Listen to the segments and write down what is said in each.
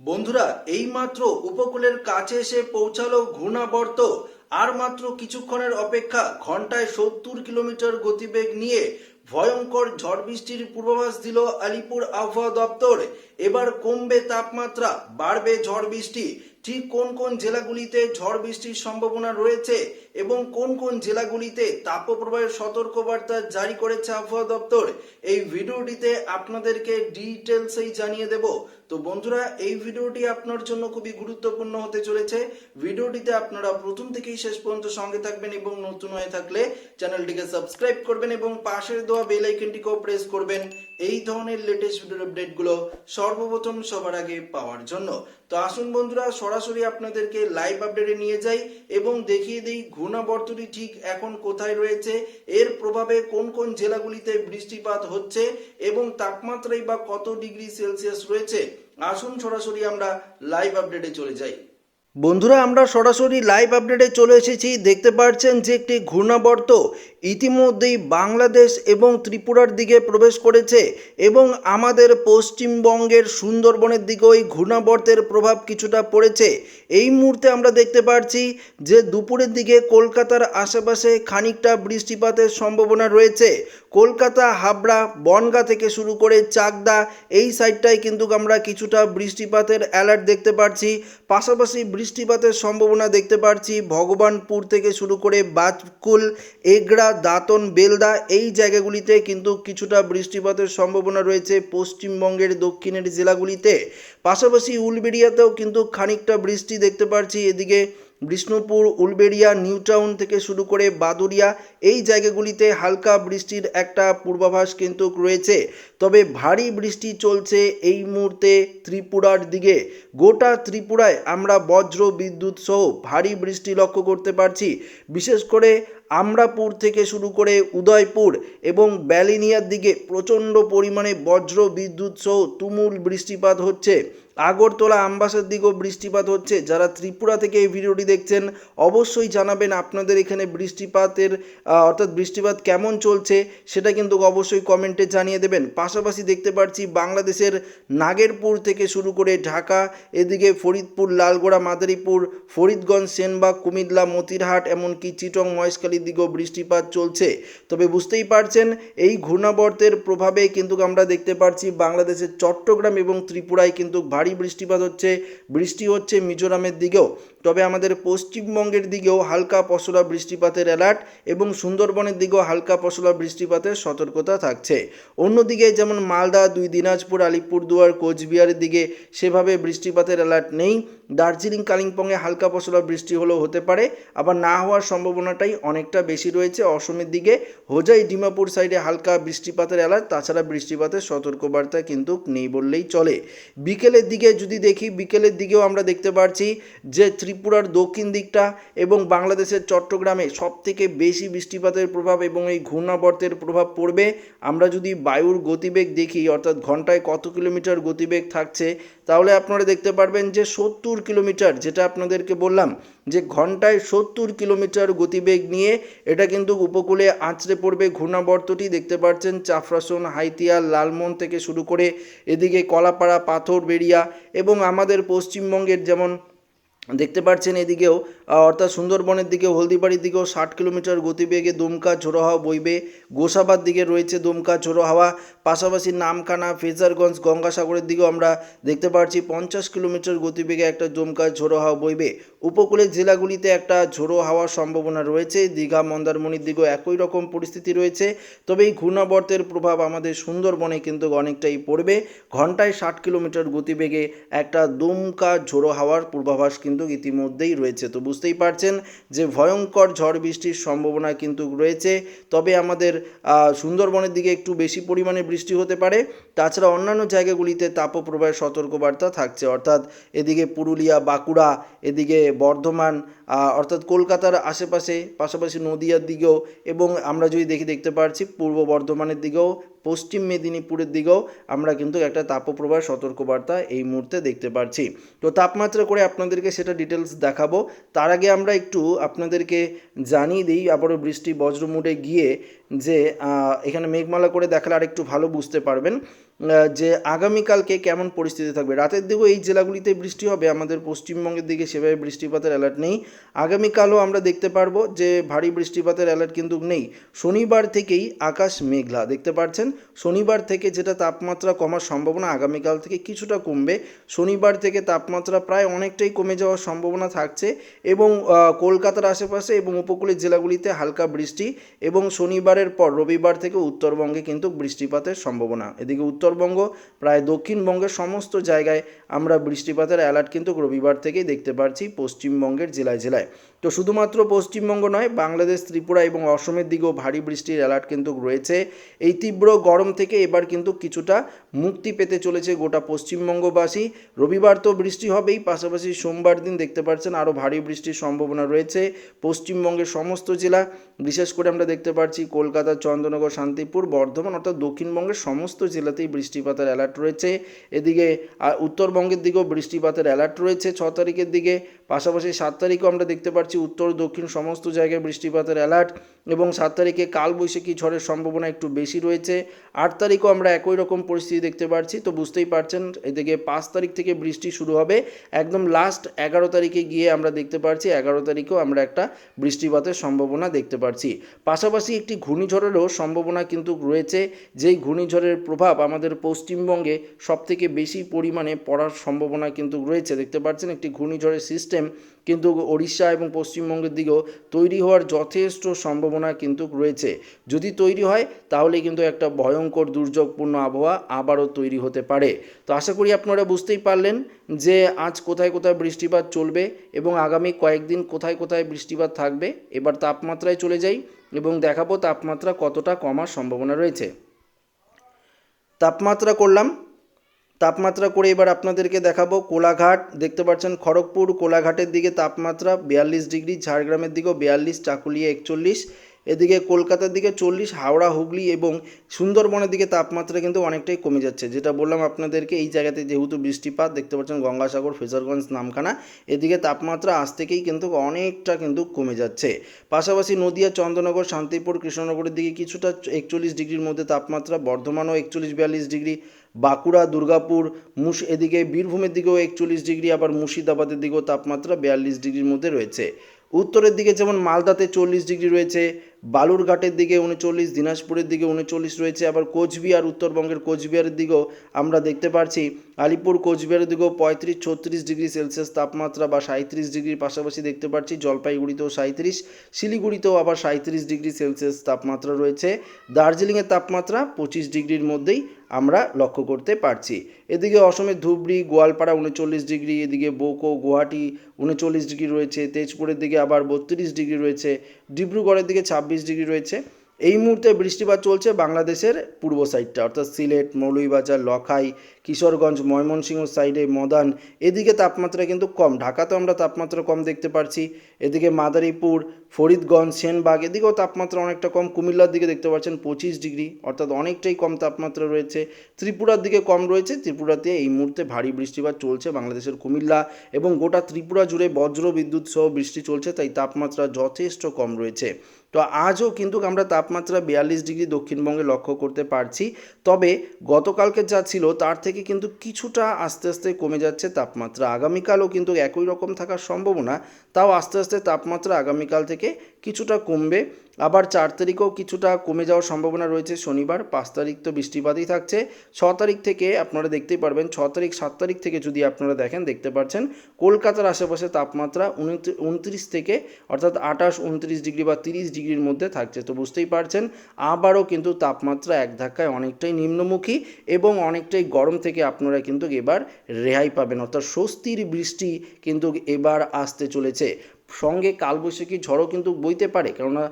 বন্ধুরা, এইমাত্র উপকূলের কাছে এসে পৌঁছালো ঘূর্ণাবর্ত। আর মাত্র কিছুক্ষণের অপেক্ষা, ঘন্টায় সত্তর কিলোমিটার গতিবেগ নিয়ে ভয়ঙ্কর ঝড় বৃষ্টির পূর্বাভাস দিল আলিপুর আবহাওয়া দপ্তর। এবার কমবে তাপমাত্রা, বাড়বে ঝড় বৃষ্টি। ঠিক কোন কোন জেলাগুলিতে ঝড় বৃষ্টির সম্ভাবনা রয়েছে এবং কোন কোন জেলাগুলিতে তাপপ্রবাহের সতর্কবার্তা জারি করেছে আবহাওয়া দপ্তর, এই ভিডিওটিতে আপনাদেরকে ডিটেলসেই জানিয়ে দেব। তো বন্ধুরা, এই ভিডিওটি আপনার জন্য খুবই গুরুত্বপূর্ণ হতে চলেছে। ভিডিওটিতে আপনারা প্রথম থেকেই শেষ পর্যন্ত সঙ্গে থাকবেন এবং নতুন হয়ে থাকলে চ্যানেলটিকে সাবস্ক্রাইব করবেন এবং পাশের দেওয়া বেল আইকনটিকেও প্রেস করবেন। এই ধরনের লেটেস্ট ভিডিওর আপডেটগুলো সর্বপ্রথম সবার আগে পাওয়ার জন্য। তো আসুন বন্ধুরা, সরাসরি আপনাদেরকে লাইভ আপডেটে নিয়ে যাই এবং দেখিয়ে দিই ঘূর্ণাবর্তটি ঠিক এখন কোথায় রয়েছে? এর প্রভাবে কোন কোন জেলাগুলিতে বৃষ্টিপাত হচ্ছে এবং তাপমাত্রাই বা কত ডিগ্রি সেলসিয়াস রয়েছে? আসুন সরাসরি আমরা লাইভ আপডেটে চলে যাই। বন্ধুরা, আমরা সরাসরি লাইভ আপডেটে চলে এসেছি। দেখতে পাচ্ছেন যে একটি ঘূর্ণাবর্ত ইতিমধ্যেই বাংলাদেশ এবং ত্রিপুরার দিকে প্রবেশ করেছে এবং আমাদের পশ্চিমবঙ্গের সুন্দরবনের দিকে ওই ঘূর্ণাবর্তের প্রভাব কিছুটা পড়েছে। এই মুহূর্তে আমরা দেখতে পাচ্ছি যে দুপুরের দিকে কলকাতার আশেপাশে খানিকটা বৃষ্টিপাতের সম্ভাবনা রয়েছে। কলকাতা, হাবড়া, বনগা থেকে শুরু করে চাকদা, এই সাইডটায় কিন্তু আমরা কিছুটা বৃষ্টিপাতের অ্যালার্ট দেখতে পাচ্ছি। পাশাপাশি বৃষ্টিপাতের সম্ভাবনা দেখতে পাচ্ছি ভগবানপুর থেকে শুরু করে বাজকুল এগড়া, দাঁতন, বেলদা এই জায়গাগুলিতে কিন্তু কিছুটা বৃষ্টিপাতের সম্ভাবনা রয়েছে পশ্চিমবঙ্গের দক্ষিণের জেলাগুলিতে। পাশাপাশি উলবেড়িয়াতেও কিন্তু খানিকটা বৃষ্টি দেখতে পাচ্ছি এদিকে বিষ্ণুপুর, উলবেড়িয়া, নিউটাউন থেকে শুরু করে বাদুরিয়া এই জায়গাগুলিতে হালকা বৃষ্টির একটা পূর্বাভাস কিন্তু রয়েছে। তবে ভারী বৃষ্টি চলছে এই মুহূর্তে ত্রিপুরার দিকে। গোটা ত্রিপুরায় আমরা বজ্র বিদ্যুৎ সহ ভারী বৃষ্টি লক্ষ্য করতে পারছি। বিশেষ করে আমরাপুর থেকে শুরু করে উদয়পুর এবং ব্যালিনিয়ার দিকে প্রচণ্ড পরিমাণে বজ্র বিদ্যুৎ সহ তুমুল বৃষ্টিপাত হচ্ছে। আগরতলা আমবাসার দিকেও বৃষ্টিপাত হচ্ছে। যারা ত্রিপুরা থেকে এই ভিডিওটি দেখছেন, অবশ্যই জানাবেন আপনাদের এখানে বৃষ্টিপাতের অর্থাৎ বৃষ্টিপাত কেমন চলছে সেটা কিন্তু অবশ্যই কমেন্টে জানিয়ে দেবেন। পাশাপাশি দেখতে পাচ্ছি বাংলাদেশের নাগেরপুর থেকে শুরু করে ঢাকা, এদিকে ফরিদপুর, লালগোড়া, মাদারীপুর, ফরিদগঞ্জ, সেনবাগ, কুমিল্লা, মতিরহাট, এমনকি চিটং মহেশখালীর দিকেও বৃষ্টিপাত চলছে। তবে বুঝতেই পারছেন, এই ঘূর্ণাবর্তের প্রভাবে কিন্তু আমরা দেখতে পারছি বাংলাদেশের চট্টগ্রাম এবং ত্রিপুরায় কিন্তু ভারী বৃষ্টিপাত হচ্ছে, বৃষ্টি হচ্ছে মিজোরামের দিকেও। তবে আমাদের পশ্চিমবঙ্গের দিকেও হালকা পশলা বৃষ্টিপাতের অ্যালার্ট এবং সুন্দরবনের দিকেও হালকা পশলা বৃষ্টিপাতের সতর্কতা থাকছে। অন্যদিকে যেমন মালদা, দুই দিনাজপুর, আলিপুরদুয়ার, কোচবিহারের দিকে সেভাবে বৃষ্টিপাতের অ্যালার্ট নেই। দার্জিলিং, কালিম্পংয়ে হালকা পশলা বৃষ্টি হলেও হতে পারে। আবার না হওয়ার সম্ভাবনাটাই অনেকটা বেশি রয়েছে অসমের দিকে। হোজাই, ডিমাপুর সাইডে হালকা বৃষ্টিপাতের অ্যালার্ট, তাছাড়া বৃষ্টিপাতের সতর্কবার্তা কিন্তু নেই বললেই চলে। বিকেলের দিকে যদি দেখি, বিকেলের দিকেও আমরা দেখতে পাচ্ছি যে ত্রিপুরার দক্ষিণ দিকটা এবং বাংলাদেশের চট্টগ্রামে সব থেকে বেশি বৃষ্টিপাতের প্রভাব এবং এই ঘূর্ণাবর্তের প্রভাব পড়বে। আমরা যদি বায়ুর গতিবেগ দেখি, অর্থাৎ ঘন্টায় কত কিলোমিটার গতিবেগ থাকছে, তাহলে আপনারা দেখতে পারবেন যে সত্তর কিলোমিটার, যেটা আপনাদেরকে বললাম, যে ঘন্টায় সত্তর কিলোমিটার গতিবেগ নিয়ে এটা কিন্তু উপকূলে আঁচড়ে পড়বে ঘূর্ণাবর্তটি। দেখতে পাচ্ছেন চাফরাসন, হাইতিয়া লালমন থেকে শুরু করে এদিকে কলাপাড়া পাথর বেরিয়া এবং আমাদের পশ্চিমবঙ্গের যেমন দেখতে পাচ্ছেন এদিকেও অর্থাৎ সুন্দরবনের দিকে হলদিবাড়ির দিকেও ষাট কিলোমিটার গতিবেগে দুমকা ঝোড়ো হাওয়া বইবে। গোসাবার দিকে রয়েছে দুমকা ঝোড়ো হাওয়া পাশাপাশি নামখানা, ফেজারগঞ্জ, গঙ্গাসাগরের দিকেও আমরা দেখতে পাচ্ছি পঞ্চাশ কিলোমিটার গতিবেগে একটা দুমকা ঝোড়ো হাওয়া বইবে। উপকূলের জেলাগুলিতে একটা ঝোড়ো হাওয়ার সম্ভাবনা রয়েছে। দীঘা, মন্দারমণির দিকেও একই রকম পরিস্থিতি রয়েছে। তবে এই ঘূর্ণাবর্তের প্রভাব আমাদের সুন্দরবনে কিন্তু অনেকটাই পড়বে। ঘন্টায় ষাট কিলোমিটার গতিবেগে একটা দুমকা ঝোড়ো হাওয়ার পূর্বাভাস কিন্তু ইতিমধ্যেই রয়েছে। তো বুঝতেই পারছেন যে ভয়ঙ্কর ঝড় বৃষ্টির সম্ভাবনা কিন্তু রয়েছে। তবে আমাদের সুন্দরবনের দিকে একটু বেশি পরিমাণে বৃষ্টি হতে পারে। তাছাড়া অন্যান্য জায়গাগুলিতে তাপপ্রবাহের সতর্কবার্তা থাকছে। অর্থাৎ এদিকে পুরুলিয়া, বাঁকুড়া, এদিকে বর্ধমান অর্থাৎ কলকাতার আশেপাশে, পাশাপাশি নদিয়ার দিকেও এবং আমরা যদি দেখি, দেখতে পাচ্ছি পূর্ব বর্ধমানের দিকেও পশ্চিম মেদিনীপুরের দিকেও আমরা কিন্তু একটা তাপপ্রবাহ, সতর্কবার্তা এই মুহূর্তে দেখতে পাচ্ছি তো তাপমাত্রা করে আপনাদেরকে সেটা ডিটেলস দেখাবো। তার আগে আমরা একটু আপনাদেরকে জানিয়ে দিই, আবারও বৃষ্টি বজ্রমুডে গিয়ে যে এখানে মেঘমালা করে দেখালে আর একটু ভালো বুঝতে পারবেন। যে আগামীকালকে কেমন পরিস্থিতি থাকবে? রাতের দিকেও এই জেলাগুলিতে বৃষ্টি হবে, আমাদের পশ্চিমবঙ্গের দিকে সেভাবে বৃষ্টিপাতের অ্যালার্ট নেই। আগামীকালও আমরা দেখতে পারব যে ভারী বৃষ্টিপাতের অ্যালার্ট কিন্তু নেই। শনিবার থেকেই আকাশ মেঘলা, দেখতে পাচ্ছেন শনিবার থেকে যেটা তাপমাত্রা কমার সম্ভাবনা আগামীকাল থেকে কিছুটা কমবে। শনিবার থেকে তাপমাত্রা প্রায় অনেকটাই কমে যাওয়ার সম্ভাবনা থাকছে এবং কলকাতার আশেপাশে এবং উপকূলের জেলাগুলিতে হালকা বৃষ্টি এবং শনিবারের পর রবিবার থেকে উত্তরবঙ্গে কিন্তু বৃষ্টিপাতের সম্ভাবনা। এদিকে উত্তরবঙ্গ, প্রায় দক্ষিণবঙ্গের সমস্ত জায়গায় আমরা বৃষ্টিপাতের অ্যালার্ট কিন্তু রবিবার থেকেই দেখতে পাচ্ছি পশ্চিমবঙ্গের জেলায় জেলায়। তো শুধুমাত্র পশ্চিমবঙ্গ নয়, বাংলাদেশ, ত্রিপুরা এবং অসমের দিকেও ভারী বৃষ্টির অ্যালার্ট কিন্তু রয়েছে। এই তীব্র গরম থেকে এবার কিন্তু কিছুটা মুক্তি পেতে চলেছে গোটা পশ্চিমবঙ্গবাসী। রবিবার তো বৃষ্টি হবেই, পাশাপাশি সোমবার দিন দেখতে পাচ্ছেন আরও ভারী বৃষ্টির সম্ভাবনা রয়েছে পশ্চিমবঙ্গের সমস্ত জেলা। বিশেষ করে আমরা দেখতে পাচ্ছি কলকাতা চন্দ্রনগর শান্তিপুর, বর্ধমান অর্থাৎ দক্ষিণবঙ্গের সমস্ত জেলাতেই বৃষ্টিপাতের অ্যালার্ট রয়েছে। এদিকে উত্তরবঙ্গের দিকেও বৃষ্টিপাতের অ্যালার্ট রয়েছে ছ তারিখের দিকে। পাশাপাশি সাত তারিখও আমরা দেখতে পাচ্ছি উত্তর দক্ষিণ সমস্ত জায়গায় বৃষ্টিপাতের অ্যালার্ট এবং সাত তারিখে কালবৈশাখী ঝড়ের সম্ভাবনা একটু বেশি রয়েছে। আট তারিখও আমরা একই রকম পরিস্থিতি দেখতে পাচ্ছি তো বুঝতেই পারছেন, এদিকে পাঁচ তারিখ থেকে বৃষ্টি শুরু হবে। একদম লাস্ট এগারো তারিখে গিয়ে আমরা দেখতে পাচ্ছি এগারো তারিখেও আমরা একটা বৃষ্টিপাতের সম্ভাবনা দেখতে পাচ্ছি পাশাপাশি একটি ঘূর্ণিঝড়েরও সম্ভাবনা কিন্তু রয়েছে। যেই ঘূর্ণিঝড়ের প্রভাব আমাদের পশ্চিমবঙ্গে সবথেকে বেশি পরিমাণে পড়ার সম্ভাবনা কিন্তু রয়েছে। দেখতে পাচ্ছেন একটি ঘূর্ণিঝড়ের সিস্টেম কিন্তু ওড়িশা এবং পশ্চিমবঙ্গের দিকেও তৈরি হওয়ার যথেষ্ট সম্ভাবনা কিন্তু রয়েছে। যদি তৈরি হয় তাহলে কিন্তু একটা ভয়ঙ্কর দুর্যোগপূর্ণ আবহাওয়া আবারও তৈরি হতে পারে। তো আশা করি আপনারা বুঝতেই পারলেন যে আজ কোথায় কোথায় বৃষ্টিপাত চলবে এবং আগামী কয়েকদিন কোথায় কোথায় বৃষ্টিপাত থাকবে। এবার তাপমাত্রায় চলে যাই এবং দেখাবো তাপমাত্রা কতটা কমার সম্ভাবনা রয়েছে। তাপমাত্রা করলাম। তাপমাত্রা করে এবার আপনাদেরকে দেখাবো কোলাঘাট। দেখতে পাচ্ছেন খড়গপুর কোলাঘাটের দিকে তাপমাত্রা বিয়াল্লিশ ডিগ্রি, ঝাড়গ্রামের দিকেও বিয়াল্লিশ, চাকুলিয়া একচল্লিশ। এদিকে কলকাতার দিকে চল্লিশ, হাওড়া, হুগলি এবং সুন্দরবনের দিকে তাপমাত্রা কিন্তু অনেকটাই কমে যাচ্ছে। যেটা বললাম আপনাদেরকে, এই জায়গাতে যেহেতু বৃষ্টিপাত, দেখতে পাচ্ছেন গঙ্গাসাগর, ফেজারগঞ্জ, নামখানা, এদিকে তাপমাত্রা আজ থেকেই কিন্তু অনেকটা কিন্তু কমে যাচ্ছে। পাশাপাশি নদিয়া, চন্দ্রনগর, শান্তিপুর, কৃষ্ণনগরের দিকে কিছুটা একচল্লিশ ডিগ্রির মধ্যে তাপমাত্রা, বর্ধমানও একচল্লিশ বিয়াল্লিশ ডিগ্রি, বাঁকুড়া, দুর্গাপুর মুশ এদিকে বীরভূমের দিকেও একচল্লিশ ডিগ্রি, আবার মুর্শিদাবাদের দিকেও তাপমাত্রা বিয়াল্লিশ ডিগ্রির মধ্যে রয়েছে। উত্তরের দিকে যেমন মালদাতে চল্লিশ ডিগ্রি রয়েছে বালুরঘাটের দিকে উনচল্লিশ, দিনাজপুরের দিকে উনচল্লিশ রয়েছে। আবার কোচবিহার, উত্তরবঙ্গের কোচবিহারের দিকেও আমরা দেখতে পাচ্ছি আলিপুর, কোচবিহারের দিকেও পঁয়ত্রিশ, ছত্রিশ ডিগ্রি সেলসিয়াস তাপমাত্রা বা সাঁত্রিশ ডিগ্রির পাশাপাশি দেখতে পাচ্ছি জলপাইগুড়িতেও সাঁত্রিশ শিলিগুড়িতেও আবার সাঁত্রিশ ডিগ্রি সেলসিয়াস তাপমাত্রা রয়েছে। দার্জিলিংয়ের তাপমাত্রা পঁচিশ ডিগ্রির মধ্যেই আমরা লক্ষ্য করতে পারছি। এদিকে অসমের ধুবড়ি, গোয়ালপাড়া উনচল্লিশ ডিগ্রি, এদিকে বোকো, গুয়াহাটি উনচল্লিশ ডিগ্রি রয়েছে। তেজপুরের দিকে আবার বত্রিশ ডিগ্রি রয়েছে। ডিব্রুগড়ের দিকে ছাব্বিশ ডিগ্রি রয়েছে। এই মুহূর্তে বৃষ্টিপাত চলছে বাংলাদেশের পূর্ব সাইডটা, অর্থাৎ সিলেট মৌলুইবাজার লখাই, কিশোরগঞ্জ, ময়মনসিংহ সাইডে, মদান। এদিকে তাপমাত্রা কিন্তু কম ঢাকাতেও আমরা তাপমাত্রা কম দেখতে পাচ্ছি এদিকে মাদারীপুর, ফরিদগঞ্জ, সেনবাগ, এদিকেও তাপমাত্রা অনেকটা কম। কুমিল্লার দিকে দেখতে পাচ্ছেন পঁচিশ ডিগ্রি, অর্থাৎ অনেকটাই কম তাপমাত্রা রয়েছে। ত্রিপুরার দিকে কম রয়েছে, ত্রিপুরাতে এই মুহূর্তে ভারী বৃষ্টিপাত চলছে বাংলাদেশের কুমিল্লা এবং গোটা ত্রিপুরা জুড়ে বজ্র বিদ্যুৎ সহ বৃষ্টি চলছে, তাই তাপমাত্রা যথেষ্ট কম রয়েছে। তো আজও কিন্তু আমরা তাপমাত্রা বিয়াল্লিশ ডিগ্রি দক্ষিণবঙ্গে লক্ষ্য করতে পারছি। তবে গতকালকে যা ছিল তার থেকে কিন্তু কিছুটা আস্তে আস্তে কমে যাচ্ছে তাপমাত্রা। আগামীকালও কিন্তু একই রকম থাকার সম্ভাবনা, তাও আস্তে আস্তে তাপমাত্রা আগামীকাল থেকে কিছুটা কমবে। আবার চার তারিখেও কিছুটা কমে যাওয়ার সম্ভাবনা রয়েছে। শনিবার পাঁচ তারিখ তো বৃষ্টিপাতই থাকছে। ছ তারিখ থেকে আপনারা দেখতেই পারবেন, ছ তারিখ, সাত তারিখ থেকে যদি আপনারা দেখেন, দেখতে পাচ্ছেন কলকাতার আশেপাশে তাপমাত্রা উনত্রিশ থেকে অর্থাৎ আঠাশ, উনত্রিশ ডিগ্রি বা তিরিশ ডিগ্রির মধ্যে থাকছে। তো বুঝতেই পারছেন, আবারও কিন্তু তাপমাত্রা এক ধাক্কায় অনেকটাই নিম্নমুখী এবং অনেকটাই গরম থেকে আপনারা কিন্তু এবার রেহাই পাবেন। অর্থাৎ স্বস্তির বৃষ্টি কিন্তু এবার আসতে চলেছে। সঙ্গে কালবৈশাখী ঝড়ও কিন্তু বইতে পারে। কেননা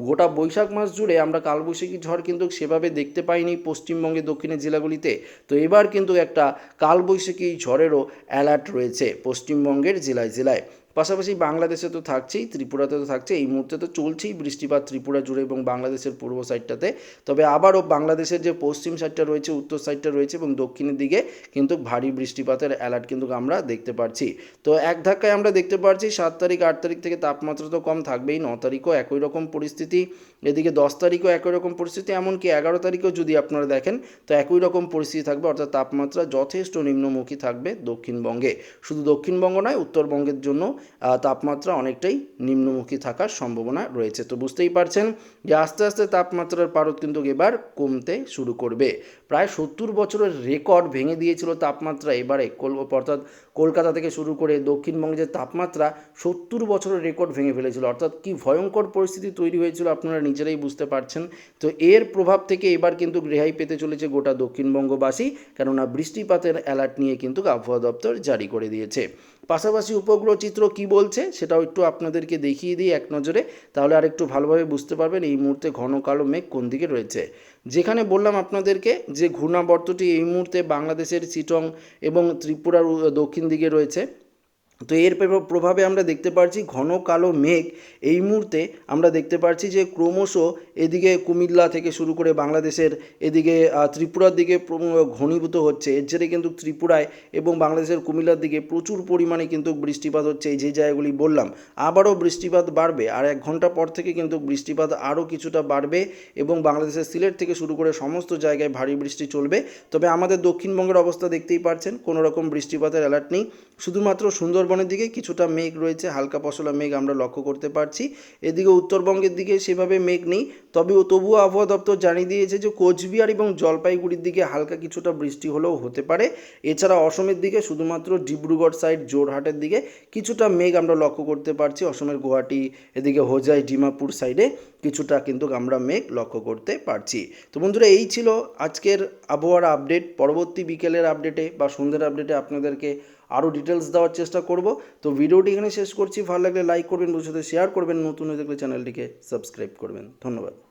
গোটা বৈশাখ মাস জুড়ে আমরা কালবৈশাখী ঝড় কিন্তু সেভাবে দেখতে পাইনি পশ্চিমবঙ্গের দক্ষিণের জেলাগুলিতে। তো এবার কিন্তু একটা কালবৈশাখী ঝড়েরও অ্যালার্ট রয়েছে পশ্চিমবঙ্গের জেলায় জেলায়। পাশাপাশি বাংলাদেশে তো থাকছেই, ত্রিপুরাতে তো থাকছে এই মুহূর্তে তো চলছেই বৃষ্টিপাত ত্রিপুরা জুড়ে এবং বাংলাদেশের পূর্ব সাইডটাতে। তবে আবারও বাংলাদেশের যে পশ্চিম সাইডটা রয়েছে, উত্তর সাইডটা রয়েছে এবং দক্ষিণের দিকে কিন্তু ভারী বৃষ্টিপাতের অ্যালার্ট কিন্তু আমরা দেখতে পাচ্ছি তো এক ধাক্কায় আমরা দেখতে পাচ্ছি সাত তারিখ, আট তারিখ থেকে তাপমাত্রা তো কম থাকবেই, ন তারিখও একই রকম পরিস্থিতি, এদিকে দশ তারিখও একই রকম পরিস্থিতি, এমনকি এগারো তারিখেও যদি আপনারা দেখেন, তো একই রকম পরিস্থিতি থাকবে, অর্থাৎ তাপমাত্রা যথেষ্ট নিম্নমুখী থাকবে দক্ষিণবঙ্গে। শুধু দক্ষিণবঙ্গ নয়, উত্তরবঙ্গের জন্য তাপমাত্রা অনেকটাই নিম্নমুখী থাকার সম্ভাবনা রয়েছে। তো বুঝতেই পারছেন যে আস্তে আস্তে তাপমাত্রার পারদ কিন্তু এবার কমতে শুরু করবে। প্রায় সত্তর বছরের রেকর্ড ভেঙে দিয়েছিল তাপমাত্রা এবারে। কল- অর্থাৎ কলকাতা থেকে শুরু করে দক্ষিণবঙ্গে যে তাপমাত্রা সত্তর বছরের রেকর্ড ভেঙে ফেলেছিল। অর্থাৎ কি ভয়ঙ্কর পরিস্থিতি তৈরি হয়েছিল আপনারা নিজেরাই বুঝতে পারছেন। তো এর প্রভাব থেকে এবার কিন্তু রেহাই পেতে চলেছে গোটা দক্ষিণবঙ্গবাসী, কেননা বৃষ্টিপাতের অ্যালার্ট নিয়ে কিন্তু আবহাওয়া দপ্তর জারি করে দিয়েছে। পাশাপাশি উপগ্রহ চিত্র কি বলছে সেটাও একটু আপনাদেরকে দেখিয়ে দিই এক নজরে, তাহলে আর একটু ভালোভাবে বুঝতে পারবেন এই মুহূর্তে ঘন কালো মেঘ কোন দিকে রয়েছে। যেখানে বললাম আপনাদেরকে যে ঘূর্ণাবর্তটি এই মুহূর্তে বাংলাদেশের চিটং এবং ত্রিপুরার দক্ষিণ দিকে রয়েছে তো এর প্রভাবে আমরা দেখতে পাচ্ছি ঘন কালো মেঘ এই মুহূর্তে আমরা দেখতে পাচ্ছি যে ক্রমশ এদিকে কুমিল্লা থেকে শুরু করে বাংলাদেশের এদিকে ত্রিপুরার দিকে ঘনীভূত হচ্ছে। এর জেরে কিন্তু ত্রিপুরায় এবং বাংলাদেশের কুমিল্লার দিকে প্রচুর পরিমাণে কিন্তু বৃষ্টিপাত হচ্ছে এই যে জায়গাগুলি বললাম। আবারও বৃষ্টিপাত বাড়বে আর এক ঘণ্টা পর থেকে কিন্তু বৃষ্টিপাত আরও কিছুটা বাড়বে এবং বাংলাদেশের সিলেট থেকে শুরু করে সমস্ত জায়গায় ভারী বৃষ্টি চলবে। তবে আমাদের দক্ষিণবঙ্গের অবস্থা দেখতেই পাচ্ছেন কোনো রকম বৃষ্টিপাতের অ্যালার্ট নেই। শুধুমাত্র সুন্দরবনের দিকে কিছুটা মেঘ রয়েছে, হালকা পশলা মেঘ আমরা লক্ষ্য করতে পারছি। এদিকে উত্তরবঙ্গের দিকে সেভাবে মেঘ নেই তবে তবুও আবহাওয়া দপ্তর জানিয়ে দিয়েছে যে কোচবিহার এবং জলপাইগুড়ির দিকে হালকা কিছুটা বৃষ্টি হলেও হতে পারে। এছাড়া অসমের দিকে শুধুমাত্র ডিব্রুগড় সাইড জোরহাটের দিকে কিছুটা মেঘ আমরা লক্ষ্য করতে পারছি। অসমের গুয়াহাটি, এদিকে হোজাই, ডিমাপুর সাইডে কিছুটা কিন্তু আমরা মেঘ লক্ষ্য করতে পারছি। তো বন্ধুরা, এই ছিল আজকের আবহাওয়ার আপডেট পরবর্তী বিকেলের আপডেটে বা সন্ধ্যের আপডেটে আপনাদেরকে আরও ডিটেলস দেওয়ার চেষ্টা করব। তো ভিডিওটি এখানে শেষ করছি। ভালো লাগলে লাইক করবেন বন্ধুর সাথে শেয়ার করবেন। নতুন হয়ে থাকলে চ্যানেলটিকে সাবস্ক্রাইব করবেন। ধন্যবাদ।